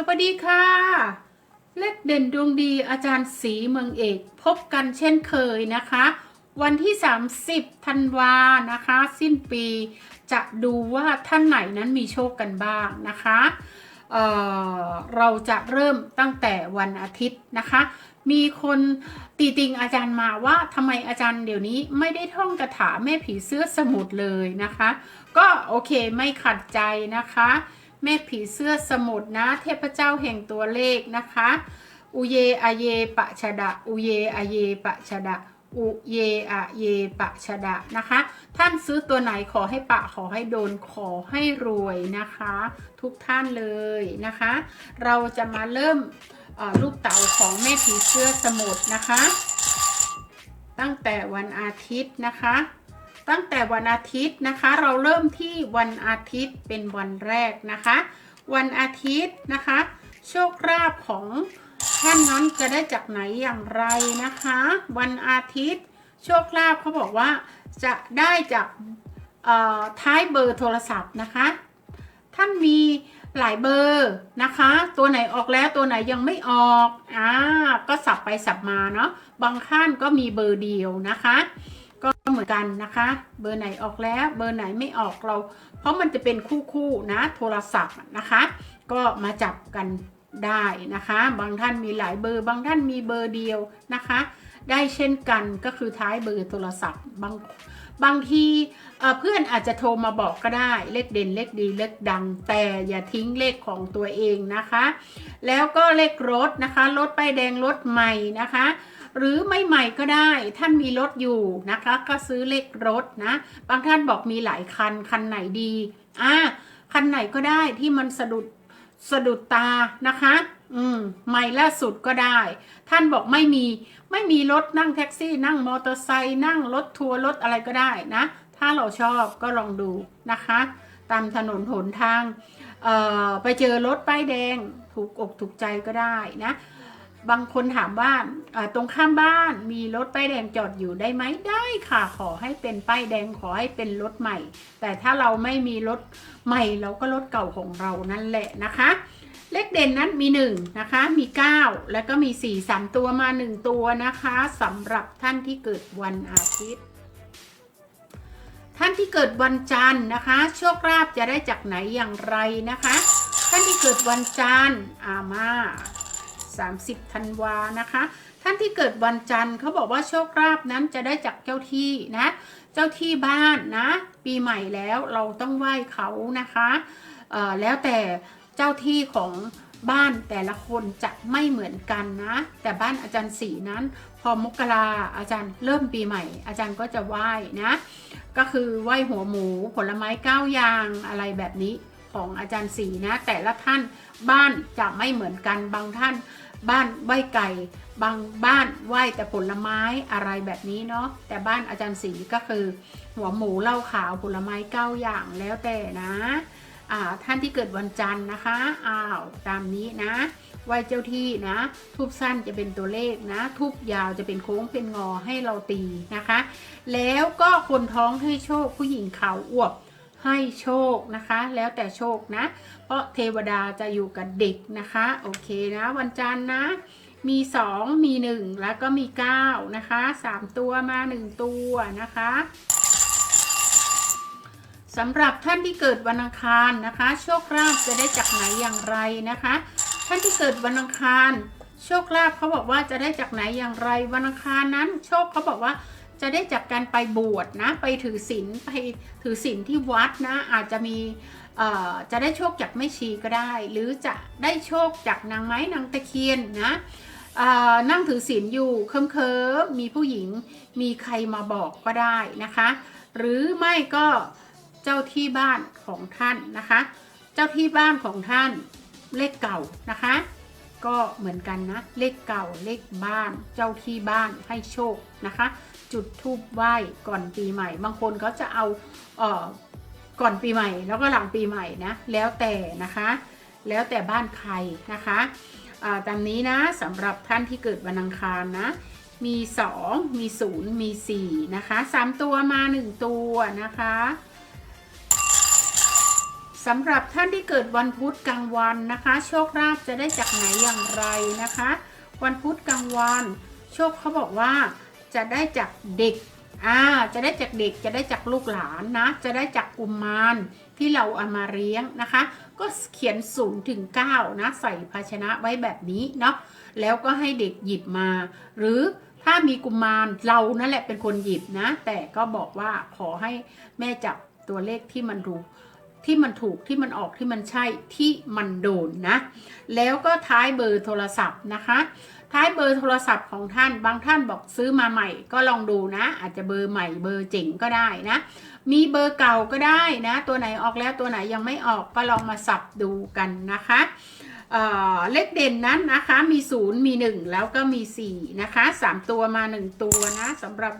สวัสดีค่ะ เลขเด่นดวงดีอาจารย์ศรีเมืองเอก พบกันเช่นเคยนะคะ วันที่ 30ธันวานะคะ สิ้นปีจะดูว่าท่านไหนนั้นมีโชคกันบ้างนะคะเเราจะเริ่มตั้งแต่วันอาทิตย์นะคะ มีคนตีติงอาจารย์มาว่าทำไมอาจารย์เดี๋ยวนี้ไม่ได้ท่องคาถาแม่ผีเสื้อสมุทรเลยนะคะ ก็โอเคไม่ขัดใจนะคะ แม่ผีเสื้อสมุทรนะ เทพเจ้าแห่งตัวเลขนะคะ อุเยอาเยปะชะดะ อุเยอาเยปะชะดะ อุเยอะเยปะชะดะนะคะ ท่านซื้อตัวไหนขอให้ปะขอให้โดนขอให้รวยนะคะ ทุกท่านเลยนะคะ เราจะมาเริ่มลูกเต๋าของแม่ผีเสื้อสมุทรนะคะ ตั้งแต่วันอาทิตย์นะคะ ตั้งแต่วันอาทิตย์นะคะ เราเริ่มที่วันอาทิตย์เป็นวันแรกนะคะ วันอาทิตย์นะคะ โชคลาภของท่านนั้นจะได้จากไหนอย่างไรนะคะ วันอาทิตย์ โชคลาภเขาบอกว่าจะได้จากท้ายเบอร์โทรศัพท์นะคะ ท่านมีหลายเบอร์นะคะ ตัวไหนออกแล้วตัวไหนยังไม่ออกอ่าก็สับไปสับมาเนาะบางท่านก็มีเบอร์เดียวนะคะ ก็เหมือนกันนะคะ เบอร์ไหนออกแล้ว เบอร์ไหนไม่ออกเรา เพราะมันจะเป็นคู่คู่นะ โทรศัพท์นะคะ ก็มาจับกันได้นะคะ บางท่านมีหลายเบอร์ บางท่านมีเบอร์เดียวนะคะ ได้เช่นกันก็คือท้ายเบอร์โทรศัพท์บางบางทีเอ่อเพื่อนอาจจะโทรมาบอกก็ได้ เลขเด่นเลขดีเลขดัง แต่อย่าทิ้งเลขของตัวเองนะคะ แล้วก็เลขรถนะคะ รถป้ายแดงรถใหม่นะคะ หรือไม่ใหม่ก็ได้ ท่านมีรถอยู่นะคะ ก็ซื้อเลขรถนะ บางท่านบอกมีหลายคัน คันไหนดีอ่าคันไหนก็ได้ที่มันสะดุดสะดุดตานะคะ อืมใหม่ล่าสุดก็ได้ ท่านบอกไม่มีไม่มีรถนั่งแท็กซี่ นั่งมอเตอร์ไซค์นั่งรถทัวร์รถอะไรก็ได้นะ ถ้าเราชอบก็ลองดูนะคะ ตามถนนหนทาง เอ่อ ไปเจอรถป้ายแดงถูกอกถูกใจก็ได้นะ บางคนถามว่าตรงข้ามบ้านมีรถป้ายแดงจอดอยู่ได้ไหมได้ค่ะ ขอให้เป็นป้ายแดงขอให้เป็นรถใหม่ แต่ถ้าเราไม่มีรถใหม่เราก็รถเก่าของเรานั่นแหละนะคะ เลขเด่นนั้นมี1นะคะมี 9 แล้วก็มี 4 3 ตัวมา 1 ตัวนะคะสำหรับท่านที่เกิดวันอาทิตย์ ท่านที่เกิดวันจันทร์นะคะโชคลาภจะได้จากไหนอย่างไรนะคะ ท่านที่เกิดวันจันทร์อามา 30ธันวานะคะ ท่านที่เกิดวันจันทร์เขาบอกว่าโชคลาภนั้นจะได้จากเจ้าที่นะ เจ้าที่บ้านนะ ปีใหม่แล้วเราต้องไหว้เขานะคะแล้วแต่เจ้าที่ของบ้านแต่ละคนจะไม่เหมือนกันนะ แต่บ้านอาจารย์สีนั้น พอมกราอาจารย์เริ่มปีใหม่ อาจารย์ก็จะไหว้นะ ก็คือไหว้หัวหมูผลไม้ก้าอย่างอะไรแบบนี้ของอาจารย์สีนะ แต่ละท่านบ้านจะไม่เหมือนกันบางท่าน บ้านไหว้ไก่ บางบ้านไหว้แต่ผลไม้อะไรแบบนี้เนาะแต่บ้านอาจารย์สีก็คือ หัวหมูเหล้าขาวผลไม้เก้าอย่างแล้วแต่นะอ่าท่านที่เกิดวันจันทร์นะคะอ้าวตามนี้นะไหวเจ้าที่นะทูบสั้นจะเป็นตัวเลขนะทูบยาวจะเป็นโค้งเป็นงอให้เราตีนะคะ แล้วก็คนท้องให้โชคผู้หญิงขาวอวบ ให้โชคนะคะ แล้วแต่โชคนะ เพราะเทวดาจะอยู่กับเด็กนะคะ โอเคนะ วันจันทร์นะมี 2 มี 1 แล้วก็มี 9 นะคะ 3 ตัวมา 1 ตัวนะคะสำหรับท่านที่เกิดวันอังคารนะคะ โชคลาภจะได้จากไหนอย่างไรนะคะ ท่านที่เกิดวันอังคาร โชคลาภเขาบอกว่าจะได้จากไหนอย่างไรวันอังคารนั้น โชคเขาบอกว่า จะได้จากการไปบวชนะไปถือศีลไปถือศีลที่วัดนะอาจจะมีจะได้โชคจากแม่ชีก็ได้ หรือจะได้โชคจากนางไม้นางตะเคียนนะนั่งถือศีลอยู่เคิมเคิมๆมีผู้หญิงมีใครมาบอกก็ได้นะคะ หรือไม่ก็เจ้าที่บ้านของท่านนะคะ เจ้าที่บ้านของท่านเลขเก่านะคะ ก็เหมือนกันนะเลขเก่าเลขบ้านเจ้าที่บ้านให้โชคนะคะ จุดทูบไหว้ก่อนปีใหม่ บางคนเขาจะเอาเอ่อก่อนปีใหม่ แล้วก็หลังปีใหม่นะแล้วแต่นะคะ แล้วแต่บ้านใครนะคะตามนี้นะสำหรับท่านที่เกิดวันอังคารนะ มี 2 มี 0 มี 4 นะคะ 3 ตัวมา 1 ตัวนะคะสำหรับท่านที่เกิดวันพุธกลางวันนะคะ โชคลาภจะได้จากไหนอย่างไรนะคะ วันพุธกลางวัน โชคเขาบอกว่า จะได้จากเด็กอ่าจะได้จากเด็กจะได้จากลูกหลานนะ จะได้จากกุมารที่เราเอามาเลี้ยงนะคะ ก็เขียนศูนย์ถึง9นะใส่ภาชนะไว้แบบนี้เนาะแล้วก็ให้เด็กหยิบมา หรือถ้ามีกุมารเรานั่นแหละเป็นคนหยิบนะ แต่ก็บอกว่าขอให้แม่จับตัวเลขที่มันถูกที่มันถูกที่มันออกที่มันใช่ที่มันโดนนะ แล้วก็ท้ายเบอร์โทรศัพท์นะคะ ท้ายเบอร์โทรศัพท์ของท่านบางท่านบอกซื้อมาใหม่ ก็ลองดูนะ อาจจะเบอร์ใหม่เบอร์เจ๋งก็ได้นะ มีเบอร์เก่าก็ได้นะ ตัวไหนออกแล้วตัวไหนยังไม่ออกก็ลองมาสับดูกันนะคะเเลขเด่นนั้นนะคะมี 0 มี 1 แล้วก็มี 4 นะคะ 3 ตัวมา 1 ตัวนะสำหรับ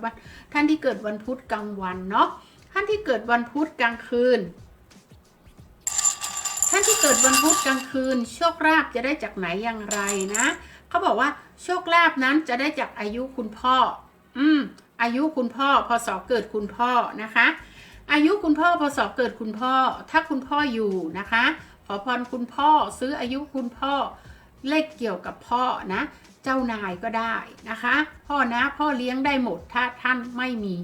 ท่านที่เกิดวันพุธกลางวันเนาะท่านที่เกิดวันพุธกลางคืน ท่านที่เกิดวันพุธกลางคืน โชคลาภจะได้จากไหนอย่างไรนะ เขาบอกว่าโชคลาภนั้นจะได้จากอายุคุณพ่อ อืม อายุคุณพ่อพศเกิดคุณพ่อนะคะ อายุคุณพ่อพศเกิดคุณพ่อ ถ้าคุณพ่ออยู่นะคะ ขอพรคุณพ่อซื้ออายุคุณพ่อ เลขเกี่ยวกับพ่อนะ เจ้านายก็ได้นะคะ พ่อนะพ่อเลี้ยงได้หมดถ้าท่านไม่มี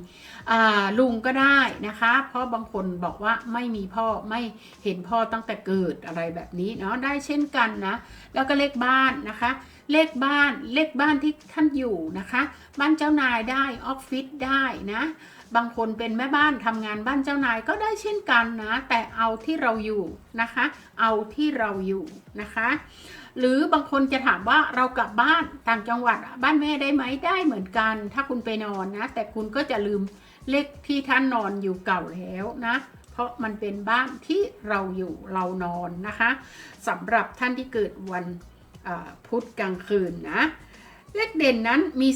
ลุงก็ได้นะคะ เพราะบางคนบอกว่าไม่มีพ่อไม่เห็นพ่อตั้งแต่เกิดอะไรแบบนี้เนาะได้เช่นกันนะ แล้วก็เลขบ้านนะคะ เลขบ้านเลขบ้านที่ท่านอยู่นะคะ บ้านเจ้านายได้ออฟฟิศได้นะบางคนเป็นแม่บ้านทำงานบ้านเจ้านายก็ได้เช่นกันนะ แต่เอาที่เราอยู่นะคะ เอาที่เราอยู่นะคะ หรือบางคนจะถามว่าเรากลับบ้านต่างจังหวัดบ้านแม่ได้ไหมได้เหมือนกัน ถ้าคุณไปนอนนะ แต่คุณก็จะลืมเลขที่ท่านนอนอยู่เก่าแล้วนะ เพราะมันเป็นบ้านที่เราอยู่เรานอนนะคะสำหรับท่านที่เกิดวันพุธกลางคืนนะ เลขเด่นนั้นมี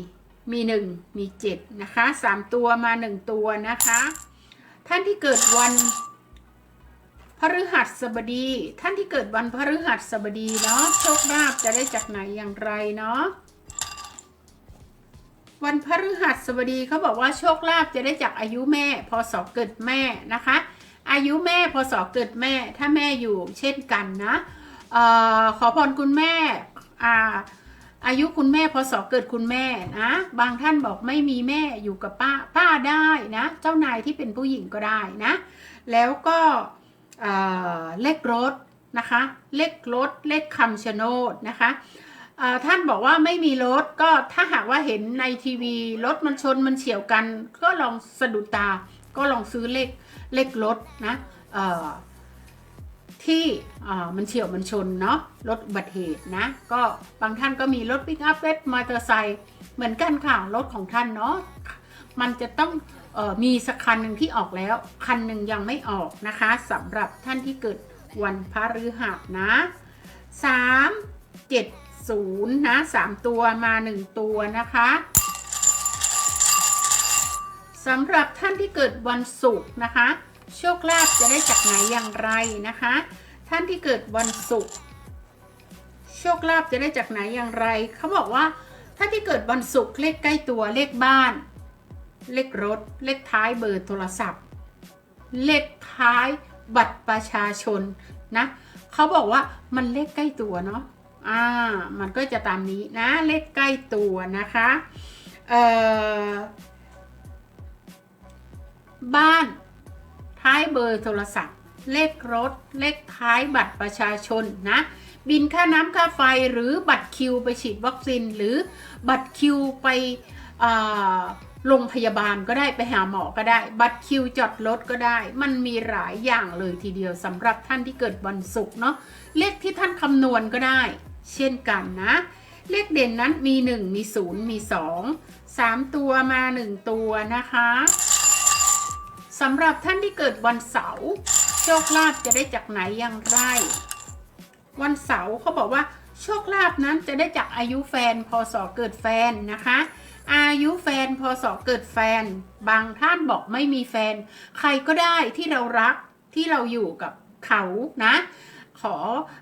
4 มี 1 มี 7 นะคะ 3 ตัวมา 1 ตัวนะคะ ท่านที่เกิดวัน ฤหัสบดี ท่านที่เกิดวันพฤหัสบดีเนาะโชคลาภจะได้จากไหนอย่างไรเนาะวันพฤหัสบดีเขาบอกว่าโชคลาภจะได้จากอายุแม่พศเกิดแม่นะคะ อายุแม่พศเกิดแม่ถ้าแม่อยู่เช่นกันนะออขอพรคุณแม่อาอายุคุณแม่พศเกิดคุณแม่นะบางท่านบอกไม่มีแม่อยู่กับป้าป้าได้นะ เจ้านายที่เป็นผู้หญิงก็ได้นะ แล้วก็ เเลขรถนะคะ เลขรถเลขคำชะโนดนะคะท่านบอกว่าไม่มีรถก็ถ้าหากว่าเห็นในทีวีรถมันชนมันเฉียวกัน ก็ลองสะดุดตา ก็ลองซื้อเลขเลขรถนะที่มันเฉียวมันชนเนาะรถอุบัติเหตุนะ ก็บางท่านก็มีรถปิกอัพเวทมอเตอร์ไซค์เหมือนกันค่ะ รถของท่านเนาะ มันจะต้องออมีสักคันหนึ่งที่ออกแล้ว คันหนึ่งยังไม่ออกนะคะสำหรับท่านที่เกิดวันพฤหัสนะ 3 7 0นะ3ตัวมา 1 ตัวนะคะสำหรับท่านที่เกิดวันศุกร์นะคะ โชคลาภจะได้จากไหนอย่างไรนะคะ ท่านที่เกิดวันศุกร์โชคลาภจะได้จากไหนอย่างไรเขาบอกว่าท่านที่เกิดวันศุกร์เลขใกล้ตัวเลขบ้าน เลขรถ เลขท้ายเบอร์โทรศัพท์ เลขท้ายบัตรประชาชนนะเขาบอกว่ามันเลขใกล้ตัวเนาะอ่ามันก็จะตามนี้นะเลขใกล้ตัวนะคะเอ่อบ้าน ท้ายเบอร์โทรศัพท์ เลขรถ เลขท้ายบัตรประชาชนนะบินค่าน้ำค่าไฟหรือบัตรคิวไปฉีดวัคซีนหรือบัตรคิวไปอ่า โรงพยาบาลก็ได้ไปหาหมอก็ได้ บัตรคิวจอดรถก็ได้ มันมีหลายอย่างเลยทีเดียวสำหรับท่านที่เกิดวันศุกร์เนาะเลขที่ท่านคำนวณก็ได้ เช่นกันนะ เลขเด่นนั้นมี 1 มี 0 มี 2 3 ตัวมา 1 ตัวนะคะสำหรับท่านที่เกิดวันเสาร์โชคลาภจะได้จากไหนอย่างไร วันเสาร์เขาบอกว่าโชคลาภนั้นจะได้จากอายุแฟนพศเกิดแฟนนะคะ อายุแฟนพศเกิดแฟน บางท่านบอกไม่มีแฟน ใครก็ได้ที่เรารักที่เราอยู่กับเขานะ ขอ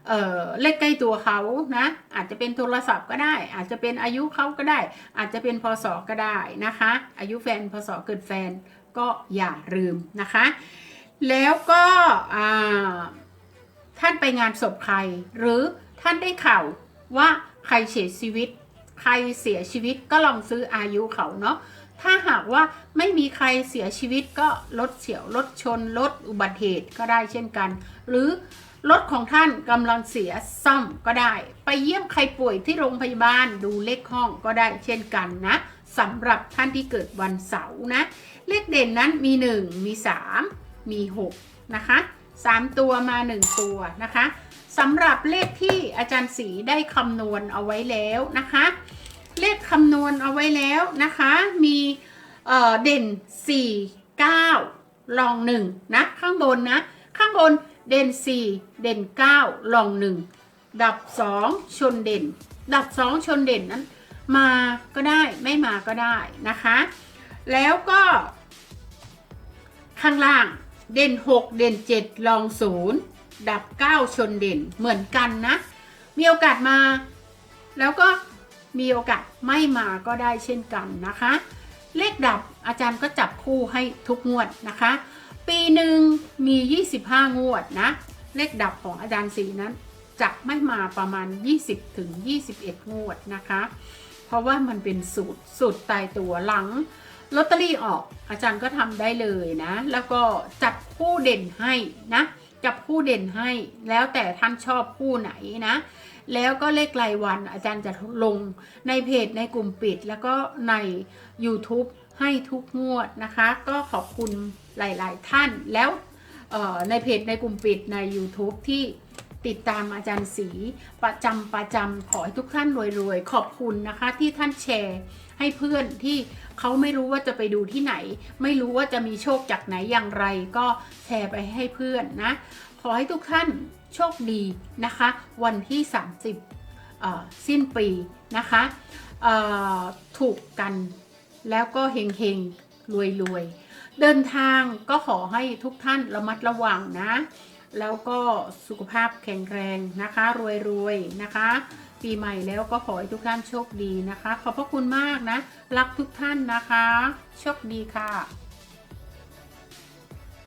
เอ่อเลขใกล้ตัวเขานะ อาจจะเป็นโทรศัพท์ก็ได้ อาจจะเป็นอายุเขาก็ได้ อาจจะเป็นพศก็ได้นะคะ อายุแฟนพศเกิดแฟนก็อย่าลืมนะคะ แล้วก็ท่านไปงานศพใคร หรือท่านได้ข่าวว่าใครเสียชีวิต ใครเสียชีวิตก็ลองซื้ออายุเขาเนาะถ้าหากว่าไม่มีใครเสียชีวิตก็ลดเฉียวลดชนลดอุบัติเหตุก็ได้เช่นกัน หรือรถของท่านกำลังเสียซ่อมก็ได้ ไปเยี่ยมใครป่วยที่โรงพยาบาลดูเลขห้องก็ได้เช่นกันนะสำหรับท่านที่เกิดวันเสาร์นะ เลขเด่นนั้นมี 1 มี 3 มี 6 นะคะ 3 ตัวมา 1 ตัวนะคะสำหรับเลขที่อาจารย์สีได้คำนวณเอาไว้แล้วนะคะ เลขคำนวณเอาไว้แล้วนะคะ มีเอ่อเด่น 4 9 ลอง 1 นะ ข้างบนนะ ข้างบนเด่น 4 เด่น 9 ลอง 1 ดับ 2 ชนเด่น ดับ 2 ชนเด่นนั้น มาก็ได้ไม่มาก็ได้นะคะ แล้วก็ข้างล่าง เด่น 6 เด่น 7 ลอง 0 ดับ 9 ชนเด่นเหมือนกันนะ มีโอกาสมา แล้วก็มีโอกาสไม่มาก็ได้เช่นกันนะคะ เลขดับอาจารย์ก็จับคู่ให้ทุกงวดนะคะ ปีหนึ่งมี 25 งวดนะ เลขดับของอาจารย์สีนั้นจะไม่มาประมาณ 20ถึง21 งวดนะคะ เพราะว่ามันเป็นสูตรสูตรตายตัวหลัง ลอตเตอรี่ออกอาจารย์ก็ทำได้เลยนะ แล้วก็จับคู่เด่นให้นะจับคู่เด่นให้แล้วแต่ท่านชอบคู่ไหนนะ แล้วก็เลขรายวันอาจารย์จะลงในเพจในกลุ่มปิด แล้วก็ใน YouTube ให้ทุกงวดนะคะ ก็ขอบคุณหลาย ๆ ท่านแล้วในเพจในกลุ่มปิดใน YouTube ที่ ติดตามอาจารย์สีประจำประจำขอให้ทุกท่านรวยๆ ขอบคุณนะคะที่ท่านแชร์ให้เพื่อนที่เขาไม่รู้ว่าจะไปดูที่ไหน ไม่รู้ว่าจะมีโชคจากไหนอย่างไร ก็แชร์ไปให้เพื่อนนะ ขอให้ทุกท่านโชคดีนะคะ วันที่ 30 สิ้นปีนะคะถูกกันแล้วก็เฮงเฮงรวยรวยๆเดินทางก็ขอให้ทุกท่านระมัดระวังนะ แล้วก็สุขภาพแข็งแรงนะคะรวยรวยๆนะคะ ปีใหม่แล้วก็ขอให้ทุกท่านโชคดีนะคะ ขอบพระคุณมากนะ รักทุกท่านนะคะ โชคดีค่ะ